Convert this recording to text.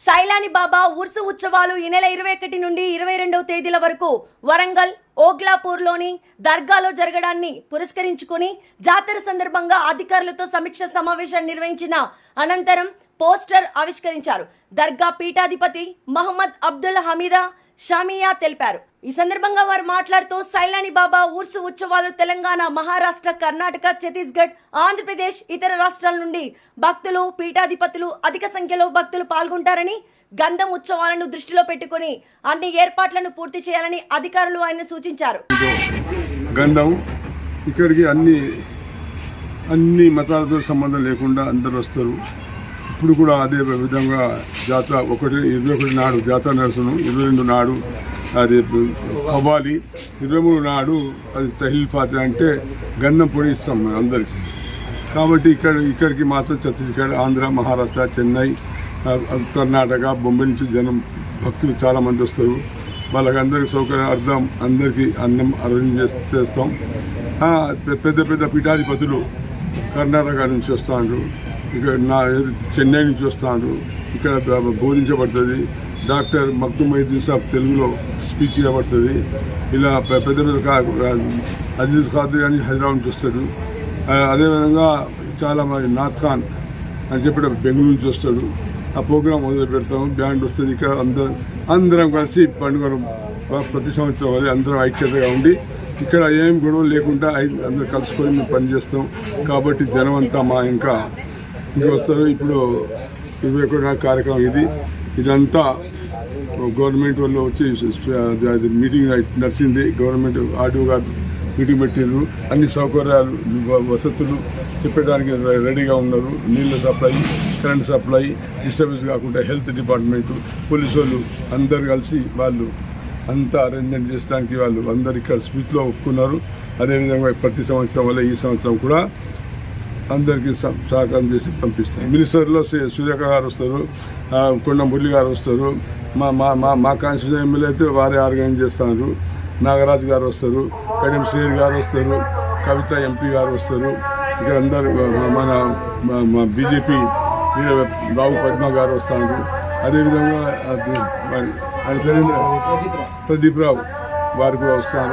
సైలాని బాబా ఉర్సు ఉత్సవాలు ఈ నెల ఇరవై ఒకటి నుండి ఇరవై రెండవ తేదీల వరకు వరంగల్ ఓగ్లాపూర్లోని దర్గాలో జరగడాన్ని పురస్కరించుకుని జాతర సందర్భంగా అధికారులతో సమీక్ష సమావేశం నిర్వహించిన అనంతరం పోస్టర్ ఆవిష్కరించారు. దర్గా పీఠాధిపతి మహమ్మద్ అబ్దుల్ హమీదా షామియా తెలిపారు. ఈ సందర్భంగా వారు మాట్లాడుతూ సైలాని బాబా ఉర్సు ఉత్సవాలు తెలంగాణ మహారాష్ట్ర కర్ణాటక ఛత్తీస్గఢ్ ఆంధ్రప్రదేశ్ ఇతర రాష్ట్రాల నుండి భక్తులు పీఠాధిపతులు అధిక సంఖ్యలో భక్తులు పాల్గొంటారని గంధం ఉత్సవాలను దృష్టిలో పెట్టుకుని అన్ని ఏర్పాట్లను పూర్తి చేయాలని అధికారులు ఆయన సూచించారు. గంధం ఇక్కడికి అన్ని అన్ని మతాలతో సంబంధం లేకుండా అందరు వస్తారు. ఇప్పుడు కూడా అదే విధంగా జాతర ఒకటి ఇరవై ఒకటి నాడు జాతర నడుచును ఇరవై రెండు నాడు అది కవ్వాలి ఇరవై మూడు నాడు అది తహిల్ ఫాతి అంటే గన్నం పొడి ఇస్తాం మేము అందరికీ. కాబట్టి ఇక్కడ ఇక్కడికి మాత్రం ఛత్తీస్గఢ్ ఆంధ్ర మహారాష్ట్ర చెన్నై కర్ణాటక బొంబాయి నుంచి జనం భక్తులు చాలామంది వస్తారు. వాళ్ళకందరికీ సౌకర్యం అర్థం అందరికీ అన్నం అరేంజ్ చేస్తాం. పెద్ద పెద్ద పీఠాధిపతులు కర్ణాటక నుంచి వస్తారు ఇక్కడ నా చెన్నై నుంచి వస్తారు ఇక్కడ బోధించబడుతుంది. డాక్టర్ మక్తుమ్ మైదీన్ సాబ్ తెలుగులో స్పీచ్ ఇవ్వబడుతుంది. ఇలా పెద్ద పెద్ద అజీజ్ ఖాద్రి అని హైదరాబాద్ నుంచి వస్తాడు. అదేవిధంగా చాలా మంది నాథ్ ఖాన్ అని చెప్పి బెంగళూరు నుంచి వస్తాడు. ఆ ప్రోగ్రాం మొదలు పెడతాము. బ్యాండ్ వస్తుంది. ఇక్కడ అందరం అందరం కలిసి పండుగను ప్రతి సంవత్సరం వల్ల అందరం ఐక్యతగా ఉండి ఇక్కడ ఏం గొడవ లేకుండా అందరం కలుసుకొని మేము పనిచేస్తాం కాబట్టి జనం అంతా మా ఇంకా ఇంకా వస్తారు. ఇప్పుడు ఇరవై ఒకటి కార్యక్రమం ఇది. ఇదంతా గవర్నమెంట్ వాళ్ళు వచ్చి అది మీటింగ్ నడిచింది. గవర్నమెంట్ ఆర్డీఓ గారు మీటింగ్ పెట్టిండ్రు అన్ని సౌకర్యాలు వసతులు చెప్పడానికి రెడీగా ఉన్నారు. నీళ్ళ సప్లై కరెంట్ సప్లై డిస్టర్బెన్స్ కాకుండా హెల్త్ డిపార్ట్మెంట్ పోలీసు వాళ్ళు అందరు కలిసి వాళ్ళు అంతా అరేంజ్మెంట్ చేయడానికి వాళ్ళు అందరు ఇక్కడ స్పీచ్లో ఒప్పుకున్నారు. అదేవిధంగా ప్రతి సంవత్సరం వల్ల ఈ సంవత్సరం కూడా అందరికీ సహ- సహకారం చేసి పంపిస్తాం మినిస్టర్లో సురేఖ గారు వస్తారు కొండ మురళి గారు వస్తారు మా మా మా మా కాన్స్టిట్యూషన్ ఎమ్మెల్యే అయితే వారే ఆర్గనైజ్ చేస్తున్నారు నాగరాజు గారు వస్తారు కడియం శ్రీర్ గారు వస్తారు కవిత ఎంపీ గారు వస్తారు ఇక్కడ అందరు మన మా- బీజేపీ బాబు పద్మ గారు వస్తారు. అదేవిధంగా ఆయన? ప్రదీప్ రావు వారు కూడా వస్తారు.